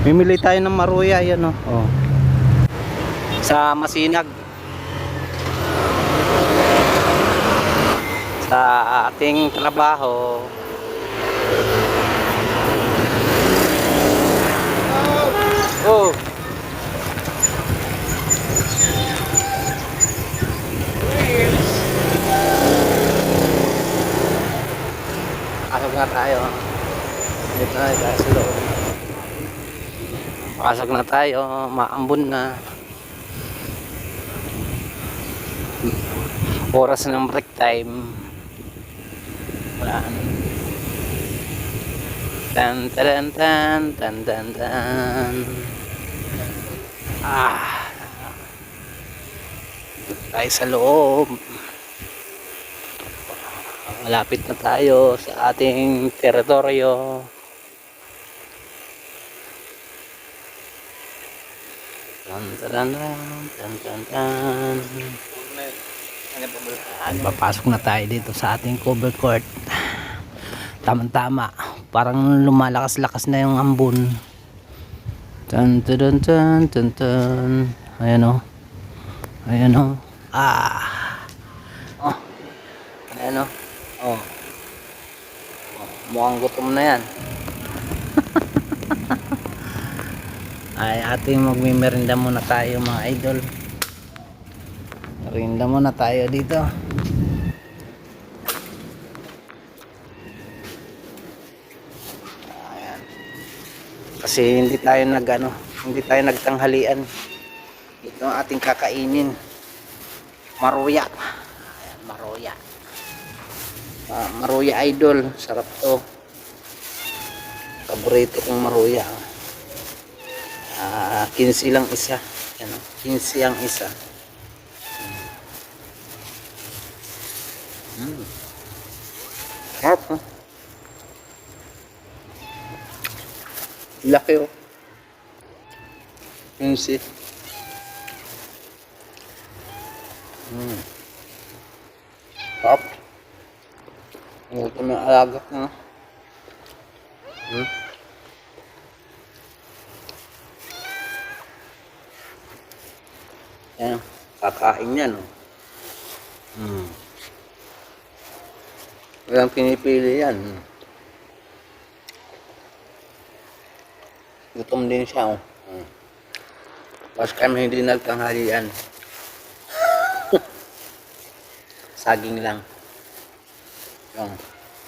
Mimili tayo ng maruya, yan o. Oh. Sa Masinag. Sa ating trabaho. Oh. Pasok na tayo. Dito na tayo sa loob. Pasok na tayo. Maambon na. Oras ng break time. Wala. Tan tan tan tan tan tan. Ah. Tayo sa loob. Malapit na tayo sa ating teritoryo. Tan tan tan tan tan tan. At papasok na tayo dito sa ating cover court. Tama-tama. Parang lumalakas-lakas na yung ambon. Tan tan tan tan tan. Ayan o. Ayan o. Ah. Oh. Ayan o. Oh. oh. Mukhang gutom na yan. Ay ating magmimerinda muna tayo mga idol. Merinda muna tayo dito. Ayan. Kasi hindi tayo nag ano, hindi tayo nagtanghalian. Ito ang ating kakainin. Maruya. Ayan, maruya. Ah, maruya idol, sarap to. Paborito kong maruya. Ah, 15 lang isa. Ano, 15 ang isa. Mm. Sarap, ha? Laki, oh. 15. Mm. Sarap. Ito na alagak na. Hmm. Yan, kakain yan, oh. Hmm. Walang pinipili yan. Gutom din siya, oh. Hmm. Tapos kami hindi nagtanghalian. Saging lang. Yung,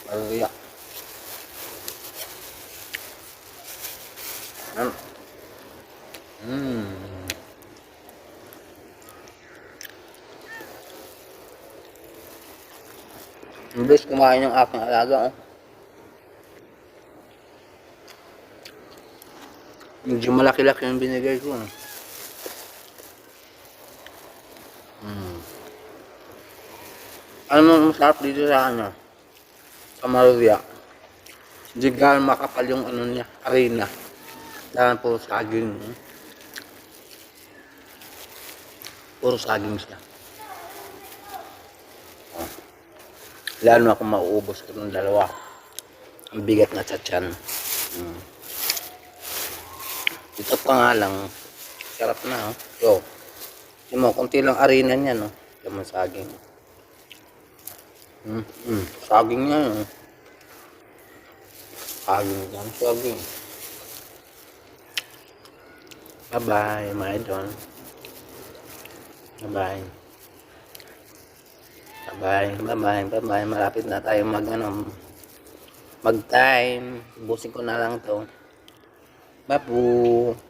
maruya. Ano? Imbes kumain ng aking alaga, oh. Medyo malaki-laki yung binigay ko, oh. Hmm. Ano masarap dito sa ano? Sa Maruya. Hindi gaano makapal yung ano niya, arena. Dahil puro saging. eh. Puro saging siya. Lalo kung mauubos ko dalawa. Ang bigat na sa tiyan. Mm. Ito pa nga lang. Sarap na, oh. Yo. Tingnan mo, konti lang arena niya, no? Laman saging. Mm, mm. Saging niya, oh. Saging yan, saging. Bye-bye, mga idol. Bye-bye. Bye-bye, bye-bye, bye-bye. Malapit na tayo mag, ano, mag-time. Busin ko na lang to. Babu.